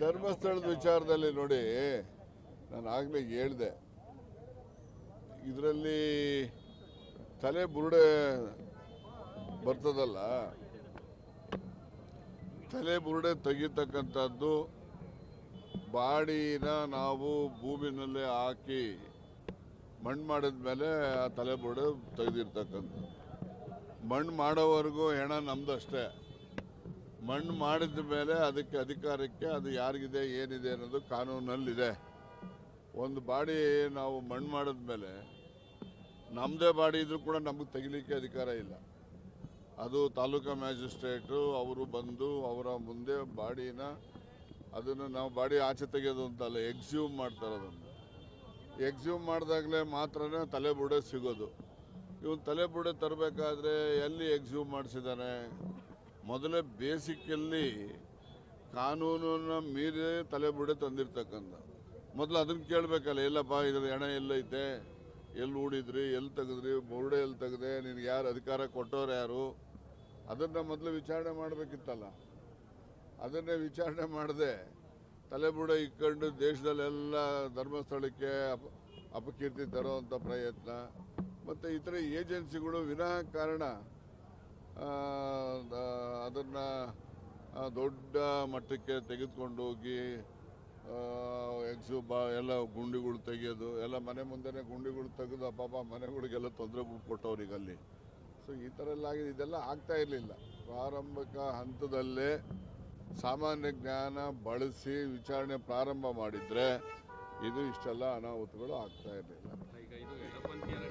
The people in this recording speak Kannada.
ಧರ್ಮಸ್ಥಳದ ವಿಚಾರದಲ್ಲಿ ನೋಡಿ, ನಾನು ಆಗಲೇ ಹೇಳಿದೆ. ಇದರಲ್ಲಿ ತಲೆ ಬುರುಡೆ ಬರ್ತದಲ್ಲ, ತಲೆ ಬುರುಡೆ ತೆಗೀತಕ್ಕಂಥದ್ದು ಬಾಡಿನ ನಾವು ಭೂಮಿನಲ್ಲೇ ಹಾಕಿ ಮಣ್ಣು ಮಾಡಿದ ಮೇಲೆ ಆ ತಲೆ ಬುರುಡೆ ತೆಗೆದಿರ್ತಕ್ಕಂಥದ್ದು. ಮಣ್ಣು ಮಾಡೋವರೆಗೂ ಹೆಣ ನಮ್ದಷ್ಟೇ. ಮಣ್ಣು ಮಾಡಿದ ಮೇಲೆ ಅದಕ್ಕೆ ಅಧಿಕಾರಕ್ಕೆ ಅದು ಯಾರಿಗಿದೆ, ಏನಿದೆ ಅನ್ನೋದು ಕಾನೂನಲ್ಲಿದೆ. ಒಂದು ಬಾಡಿ ನಾವು ಮಣ್ಣು ಮಾಡಿದ ಮೇಲೆ ನಮ್ಮದೇ ಬಾಡಿ ಇದ್ರೂ ಕೂಡ ನಮಗೆ ತೆಗಿಲಿಕ್ಕೆ ಅಧಿಕಾರ ಇಲ್ಲ. ಅದು ತಾಲೂಕಾ ಮ್ಯಾಜಿಸ್ಟ್ರೇಟು ಅವರು ಬಂದು ಅವರ ಮುಂದೆ ಬಾಡಿನ ಅದನ್ನು ನಾವು ಬಾಡಿ ಆಚೆ ತೆಗೆಯೋದು ಅಂತಲ್ಲ ಎಕ್ಸ್ಯೂಮ್ ಮಾಡ್ತಾರೆ ಅದನ್ನು. ಎಕ್ಸ್ಯೂಮ್ ಮಾಡಿದಾಗಲೇ ಮಾತ್ರನೇ ತಲೆ ಬುಡೆ ಸಿಗೋದು. ಇವನು ತಲೆ ಬುಡೆ ತರಬೇಕಾದ್ರೆ ಎಲ್ಲಿ ಎಕ್ಸ್ಯೂಮ್ ಮಾಡಿಸಿದ್ದಾನೆ? ಮೊದಲೇ ಬೇಸಿಕ್ಕಲ್ಲಿ ಕಾನೂನನ್ನು ಮೀರಿ ತಲೆ ಬುಡೆ ತಂದಿರ್ತಕ್ಕಂಥ. ಮೊದಲು ಅದನ್ನು ಕೇಳಬೇಕಲ್ಲ, ಎಲ್ಲಪ್ಪ ಇದ್ರ ಹೆಣ ಎಲ್ಲೈತೆ? ಎಲ್ಲಿ ಹೂಡಿದ್ರಿ ಎಲ್ಲಿ ತೆಗೆದ್ರಿ, ಬೋರ್ಡೆ ಎಲ್ಲಿ ತೆಗೆದೆ, ನಿನಗೆ ಯಾರು ಅಧಿಕಾರ ಕೊಟ್ಟವ್ರು ಯಾರು? ಅದನ್ನು ಮೊದಲು ವಿಚಾರಣೆ ಮಾಡಬೇಕಿತ್ತಲ್ಲ. ಅದನ್ನೇ ವಿಚಾರಣೆ ಮಾಡದೆ ತಲೆಬುಡ ಇಕ್ಕೊಂಡು ದೇಶದಲ್ಲೆಲ್ಲ ಧರ್ಮಸ್ಥಳಕ್ಕೆ ಅಪ, ಅಪಕೀರ್ತಿ ತರೋವಂಥ ಪ್ರಯತ್ನ. ಮತ್ತು ಇತರ ಏಜೆನ್ಸಿಗಳು ವಿನಾಕಾರಣ ಅದನ್ನು ದೊಡ್ಡ ಮಟ್ಟಕ್ಕೆ ತೆಗೆದುಕೊಂಡು ಹೋಗಿ ಎಕ್ಸು ಬಾ, ಎಲ್ಲ ಗುಂಡಿಗಳು ತೆಗೆಯೋದು ಎಲ್ಲ ಮನೆ ಮುಂದೆ ಗುಂಡಿಗಳು ತೆಗೆದು ಪಾಪ ಮನೆಗಳಿಗೆಲ್ಲ ತೊಂದರೆ ಕೊಟ್ಟವ್ರಿಗೆ ಅಲ್ಲಿ ಸೊ ಈ ಥರ ಎಲ್ಲ ಆಗಿದೆ. ಇದೆಲ್ಲ ಆಗ್ತಾ ಇರಲಿಲ್ಲ. ಪ್ರಾರಂಭಿಕ ಹಂತದಲ್ಲೇ ಸಾಮಾನ್ಯ ಜ್ಞಾನ ಬಳಸಿ ವಿಚಾರಣೆ ಪ್ರಾರಂಭ ಮಾಡಿದರೆ ಇದು ಇಷ್ಟೆಲ್ಲ ಅನಾಹುತಗಳು ಆಗ್ತಾ ಇರಲಿಲ್ಲ.